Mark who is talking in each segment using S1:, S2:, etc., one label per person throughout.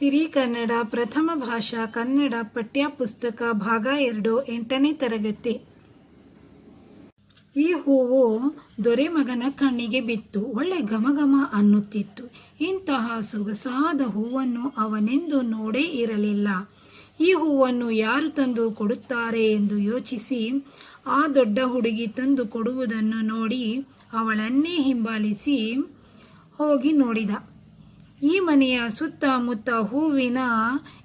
S1: ಸಿರಿ ಕನ್ನಡ ಪ್ರಥಮ ಭಾಷಾ ಕನ್ನಡ ಪಠ್ಯ ಪುಸ್ತಕ ಭಾಗ ಎರಡು ಎಂಟನೇ ತರಗತಿ. ಈ ಹೂವು ದೊರೆ ಮಗನ ಕಣ್ಣಿಗೆ ಬಿತ್ತು. ಒಳ್ಳೆ ಘಮಘಮ ಅನ್ನುತ್ತಿತ್ತು. ಇಂತಹ ಸೊಗಸಾದ ಹೂವನ್ನು ಅವನೆಂದು ನೋಡೇ ಇರಲಿಲ್ಲ. ಈ ಹೂವನ್ನು ಯಾರು ತಂದು ಕೊಡುತ್ತಾರೆ ಎಂದು ಯೋಚಿಸಿ ಆ ದೊಡ್ಡ ಹುಡುಗಿ ತಂದು ಕೊಡುವುದನ್ನು ನೋಡಿ ಅವಳನ್ನೇ ಹಿಂಬಾಲಿಸಿ ಹೋಗಿ ನೋಡಿದ. ಈ ಮನೆಯ ಸುತ್ತಮುತ್ತ ಹೂವಿನ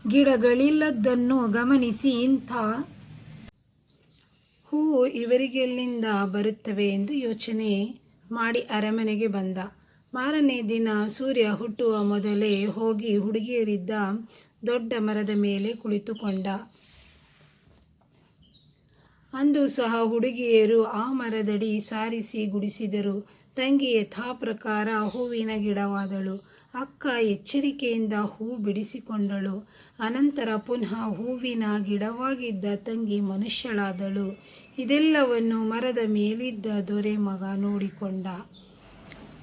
S1: ಗಿಡಗಳಿಲ್ಲದ್ದನ್ನು ಗಮನಿಸಿ ಇಂಥ ಹೂವು ಇವರಿಗೆಲ್ಲಿಂದ ಬರುತ್ತವೆ ಎಂದು ಯೋಚನೆ ಮಾಡಿ ಅರಮನೆಗೆ ಬಂದ. ಮಾರನೇ ದಿನ ಸೂರ್ಯ ಹುಟ್ಟುವ ಮೊದಲೇ ಹೋಗಿ ಹುಡುಗಿಯರಿದ್ದ ದೊಡ್ಡ ಮರದ ಮೇಲೆ ಕುಳಿತುಕೊಂಡ. ಅಂದು ಸಹ ಹುಡುಗಿಯರು ಆ ಮರದಡಿ ಸಾರಿಸಿ ಗುಡಿಸಿದರು. ತಂಗಿ ಯಥಾ ಪ್ರಕಾರ ಹೂವಿನ ಗಿಡವಾದಳು. ಅಕ್ಕ ಎಚ್ಚರಿಕೆಯಿಂದ ಹೂ ಬಿಡಿಸಿಕೊಂಡಳು. ಅನಂತರ ಪುನಃ ಹೂವಿನ ಗಿಡವಾಗಿದ್ದ ತಂಗಿ ಮನುಷ್ಯಳಾದಳು. ಇದೆಲ್ಲವನ್ನು ಮರದ ಮೇಲಿದ್ದ ದೊರೆ ಮಗ ನೋಡಿಕೊಂಡ.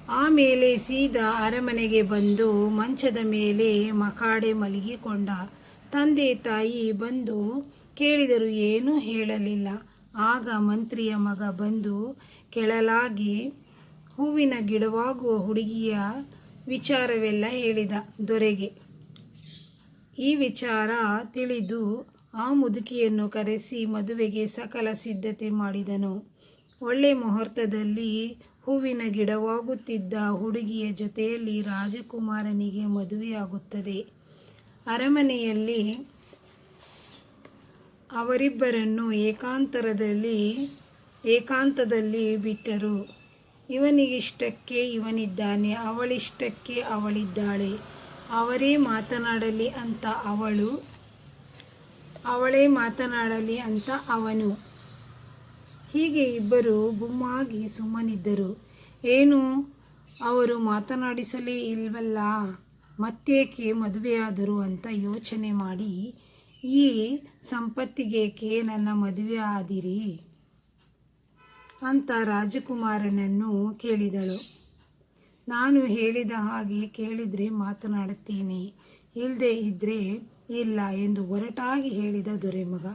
S1: ಆಮೇಲೆ ಸೀದಾ ಅರಮನೆಗೆ ಬಂದು ಮಂಚದ ಮೇಲೆ ಮಕಾಡೆ ಮಲಗಿಕೊಂಡ. ತಂದೆ ತಾಯಿ ಬಂದು ಕೇಳಿದರು ಏನೂ ಹೇಳಲಿಲ್ಲ. ಆಗ ಮಂತ್ರಿಯ ಮಗ ಬಂದು ಕೆಳಲಾಗಿ ಹೂವಿನ ಗಿಡವಾಗುವ ಹುಡುಗಿಯ ವಿಚಾರವೆಲ್ಲ ಹೇಳಿದ ದೊರೆಗೆ. ಈ ವಿಚಾರ ತಿಳಿದು ಆ ಮುದುಕಿಯನ್ನು ಕರೆಸಿ ಮದುವೆಗೆ ಸಕಲ ಸಿದ್ಧತೆ ಮಾಡಿದನು. ಒಳ್ಳೆ ಮುಹೂರ್ತದಲ್ಲಿ ಹೂವಿನ ಗಿಡವಾಗುತ್ತಿದ್ದ ಹುಡುಗಿಯ ಜೊತೆಯಲ್ಲಿ ರಾಜಕುಮಾರನಿಗೆ ಮದುವೆಯಾಗುತ್ತದೆ. ಅರಮನೆಯಲ್ಲಿ ಅವರಿಬ್ಬರನ್ನು ಏಕಾಂತರದಲ್ಲಿ ಏಕಾಂತದಲ್ಲಿ ಬಿಟ್ಟರು. ಇವನಿಗಿಷ್ಟಕ್ಕೆ ಇವನಿದ್ದಾನೆ, ಅವಳಿಷ್ಟಕ್ಕೆ ಅವಳಿದ್ದಾಳೆ. ಅವರೇ ಮಾತನಾಡಲಿ ಅಂತ ಅವಳು, ಅವಳೇ ಮಾತನಾಡಲಿ ಅಂತ ಅವನು. ಹೀಗೆ ಇಬ್ಬರು ಗುಮ್ಮಾಗಿ ಸುಮ್ಮನಿದ್ದರು. ಏನು, ಅವರು ಮಾತನಾಡಿಸಲೇ ಇಲ್ವಲ್ಲ? ಮತ್ತೇಕೆ ಮದುವೆಯಾದರು ಅಂತ ಯೋಚನೆ ಮಾಡಿ, ಈ ಸಂಪತ್ತಿಗೇಕೆ ನನ್ನ ಮದುವೆ ಆದಿರಿ? ಅಂತ ರಾಜಕುಮಾರನನ್ನು ಕೇಳಿದಳು. ನಾನು ಹೇಳಿದ ಹಾಗೆ ಕೇಳಿದರೆ ಮಾತನಾಡುತ್ತೇನೆ. ಇಲ್ಲದೆ ಇದ್ದರೆ ಇಲ್ಲ ಎಂದು ಒರಟಾಗಿ ಹೇಳಿದ ದೊರೆಮಗ.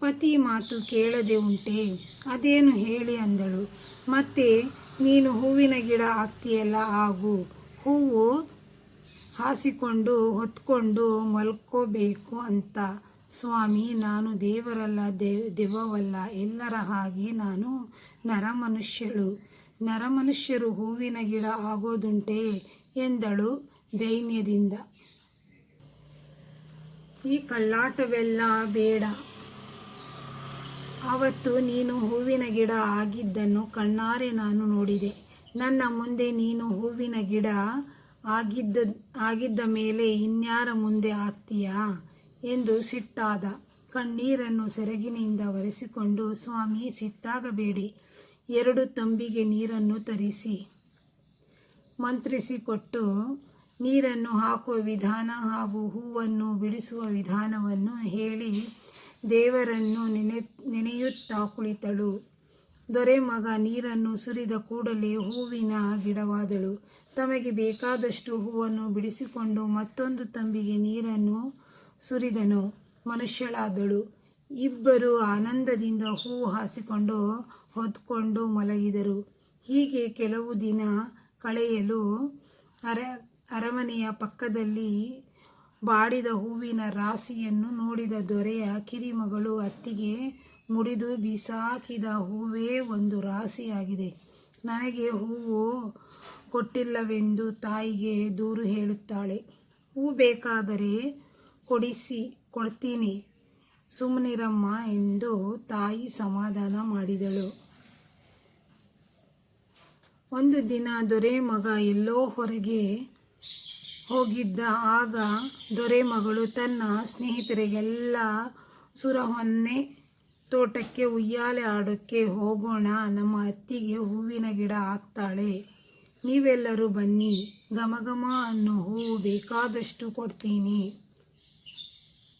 S1: ಪತಿ ಮಾತು ಕೇಳದೆ ಉಂಟೆ. ಅದೇನು ಹೇಳಿ ಅಂದಳು. ಮತ್ತೆ, ನೀನು ಹೂವಿನ ಗಿಡ ಆಗ್ತೀಯಲ್ಲ ಆಗು ಹೂವು ಹಾಸಿಕೊಂಡು ಹೊತ್ಕೊಂಡು ಮಲ್ಕೋಬೇಕು ಅಂತ. ಸ್ವಾಮಿ, ನಾನು ದೇವರಲ್ಲ ದೇವ್ ದೆವ್ವವಲ್ಲ, ಎಲ್ಲರ ಹಾಗೆ ನಾನು ನರಮನುಷ್ಯಳು. ನರಮನುಷ್ಯರು ಹೂವಿನ ಗಿಡ ಆಗೋದುಂಟೆ? ಎಂದಳು ದೈನ್ಯದಿಂದ. ಈ ಕಳ್ಳಾಟವೆಲ್ಲ ಬೇಡ. ಆವತ್ತು ನೀನು ಹೂವಿನ ಗಿಡ ಆಗಿದ್ದನ್ನು ಕಣ್ಣಾರೆ ನಾನು ನೋಡಿದೆ. ನನ್ನ ಮುಂದೆ ನೀನು ಹೂವಿನ ಗಿಡ ಆಗಿದ್ದ ಆಗಿದ್ದ ಮೇಲೆ ಇನ್ಯಾರ ಮುಂದೆ ಆಗ್ತೀಯಾ? ಎಂದು ಸಿಟ್ಟಾದ. ಕಣ್ಣೀರನ್ನು ಸೆರಗಿನಿಂದ ಒರೆಸಿಕೊಂಡು, ಸ್ವಾಮಿ, ಸಿಟ್ಟಾಗಬೇಡಿ. ಎರಡು ತಂಬಿಗೆ ನೀರನ್ನು ತರಿಸಿ. ಮಂತ್ರಿಸಿಕೊಟ್ಟು, ನೀರನ್ನು ಹಾಕುವ ವಿಧಾನ ಹಾಗೂ ಹೂವನ್ನು ಬಿಡಿಸುವ ವಿಧಾನವನ್ನು ಹೇಳಿ ದೇವರನ್ನು ನೆನೆ, ನೆನೆಯುತ್ತಾ ಕುಳಿತಳು. ದೊರೆ ಮಗ ನೀರನ್ನು ಸುರಿದ ಕೂಡಲೇ ಹೂವಿನ ಗಿಡವಾದಳು. ತಮಗೆ ಬೇಕಾದಷ್ಟು ಹೂವನ್ನು ಬಿಡಿಸಿಕೊಂಡು ಮತ್ತೊಂದು ತಂಬಿಗೆ ನೀರನ್ನು ಸುರಿದನು. ಮನುಷ್ಯಳಾದಳು. ಇಬ್ಬರು ಆನಂದದಿಂದ ಹೂ ಹಾಸಿಕೊಂಡು ಹೊತ್ಕೊಂಡು ಮಲಗಿದರು. ಹೀಗೆ ಕೆಲವು ದಿನ ಕಳೆಯಲು ಅರ, ಅರಮನೆಯ ಪಕ್ಕದಲ್ಲಿ ಬಾಡಿದ ಹೂವಿನ ರಾಶಿಯನ್ನು ನೋಡಿದ ದೊರೆಯ ಕಿರಿಮಗಳು ಅತ್ತಿಗೆ ಮುಡಿದು ಬಿಸಾಕಿದ ಹೂವೇ ಒಂದು ರಾಶಿಯಾಗಿದೆ. ನನಗೆ ಹೂವು ಕೊಟ್ಟಿಲ್ಲವೆಂದು ತಾಯಿಗೆ ದೂರು ಹೇಳುತ್ತಾಳೆ. ಹೂ ಬೇಕಾದರೆ ಕೊಡಿಸಿ ಕೊಡ್ತೀನಿ. ಸುಮ್ಮನಿರಮ್ಮ ಎಂದು ತಾಯಿ ಸಮಾಧಾನ ಮಾಡಿದಳು. ಒಂದು ದಿನ ದೊರೆ ಮಗ ಎಲ್ಲೋ ಹೊರಗೆ ಹೋಗಿದ್ದ ಆಗ ದೊರೆ ಮಗಳು ತನ್ನ ಸ್ನೇಹಿತರಿಗೆಲ್ಲ ಸುರಹೊನ್ನೆ ತೋಟಕ್ಕೆ, ಉಯ್ಯಾಲೆ ಆಡೋಕ್ಕೆ ಹೋಗೋಣ, ನಮ್ಮ ಅತ್ತಿಗೆ ಹೂವಿನ ಗಿಡ ಹಾಕ್ತಾಳೆ. ನೀವೆಲ್ಲರೂ ಬನ್ನಿ. ಘಮಘಮ ಅನ್ನೋ ಹೂವು ಬೇಕಾದಷ್ಟು ಕೊಡ್ತೀನಿ.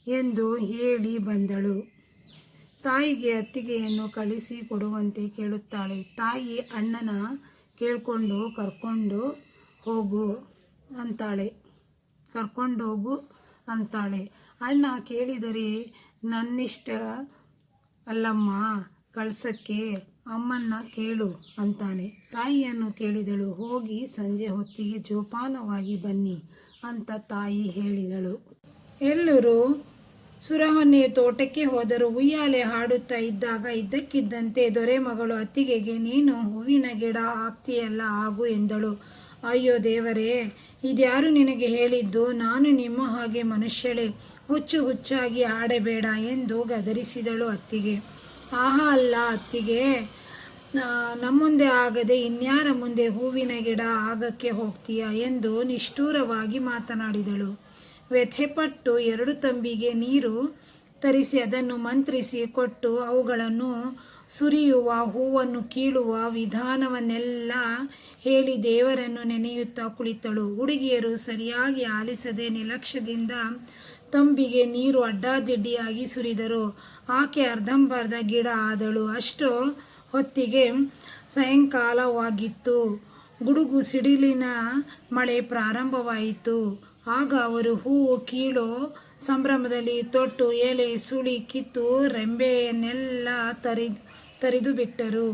S1: ಎಂದು ಹೇಳಿ ಬಂದಳು. ತಾಯಿಗೆ ಅತ್ತಿಗೆಯನ್ನು ಕಳಿಸಿ ಕೊಡುವಂತೆ ಕೇಳುತ್ತಾಳೆ. ತಾಯಿ ಅಣ್ಣನ ಕೇಳಿಕೊಂಡು, ಕರ್ಕೊಂಡು ಹೋಗು ಅಂತಾಳೆ. ಕರ್ಕೊಂಡು ಹೋಗು ಅಂತಾಳೆ. ಅಣ್ಣ ಕೇಳಿದರೆ, ನನ್ನಿಷ್ಟ ಅಲ್ಲಮ್ಮ, ಕಳ್ಸಕ್ಕೆ ಅಮ್ಮನ್ನ ಕೇಳು ಅಂತಾನೆ. ತಾಯಿಯನ್ನು ಕೇಳಿದಳು. ಹೋಗಿ ಸಂಜೆ ಹೊತ್ತಿಗೆ ಜೋಪಾನವಾಗಿ ಬನ್ನಿ ಅಂತ ತಾಯಿ ಹೇಳಿದಳು. ಎಲ್ಲರೂ ಸುರಹೊನ್ನೆಯ ತೋಟಕ್ಕೆ ಹೋದರು ಉಯ್ಯಾಲೆ ಹಾಡುತ್ತಾ ಇದ್ದಾಗ ಇದ್ದಕ್ಕಿದ್ದಂತೆ ದೊರೆ ಮಗಳು ಅತ್ತಿಗೆಗೆ, ನೀನು ಹೂವಿನ ಗಿಡ ಆಗ್ತೀಯಲ್ಲ ಆಗು ಎಂದಳು. ಅಯ್ಯೋ ದೇವರೇ, ಇದ್ಯಾರು ನಿನಗೆ ಹೇಳಿದ್ದು? ನಾನು ನಿಮ್ಮ ಹಾಗೆ ಮನುಷ್ಯಳೆ, ಹುಚ್ಚು ಹುಚ್ಚಾಗಿ ಆಡಬೇಡ ಎಂದು ಗದರಿಸಿದಳು ಅತ್ತಿಗೆ. ಆಹಾ ಅಲ್ಲ ಅತ್ತಿಗೆ ನಮ್ಮುಂದೆ ಆಗದೆ ಇನ್ಯಾರ ಮುಂದೆ ಹೂವಿನ ಗಿಡ ಆಗಕ್ಕೆ ಹೋಗ್ತೀಯಾ? ಎಂದು ನಿಷ್ಠೂರವಾಗಿ ಮಾತನಾಡಿದಳು. ವ್ಯಥೆಪಟ್ಟು ಎರಡು ತಂಬಿಗೆ ನೀರು ತರಿಸಿ ಅದನ್ನು ಮಂತ್ರಿಸಿ ಕೊಟ್ಟು ಅವುಗಳನ್ನು ಸುರಿಯುವ, ಹೂವನ್ನು ಕೀಳುವ ವಿಧಾನವನ್ನೆಲ್ಲ ಹೇಳಿ ದೇವರನ್ನು ನೆನೆಯುತ್ತಾ ಕುಳಿತಳು. ಹುಡುಗಿಯರು ಸರಿಯಾಗಿ ಆಲಿಸದೆ ನಿರ್ಲಕ್ಷ್ಯದಿಂದ ತಂಬಿಗೆ ನೀರು ಅಡ್ಡಾದಿಡ್ಡಿಯಾಗಿ ಸುರಿದರು. ಆಕೆ ಅರ್ಧಂಬರ್ಧ ಗಿಡ ಆದಳು. ಅಷ್ಟು ಹೊತ್ತಿಗೆ ಸಾಯಂಕಾಲವಾಗಿತ್ತು. ಗುಡುಗು ಸಿಡಿಲಿನ ಮಳೆ ಪ್ರಾರಂಭವಾಯಿತು. ಆಗ ಅವರು ಹೂವು ಕೀಳೋ ಸಂಭ್ರಮದಲ್ಲಿ ತೊಟ್ಟು ಎಲೆ ಸುಳಿ ಕಿತ್ತು ರೆಂಬೆಯನ್ನೆಲ್ಲ ತರಿ ತರಿದು ಬಿಟ್ಟರು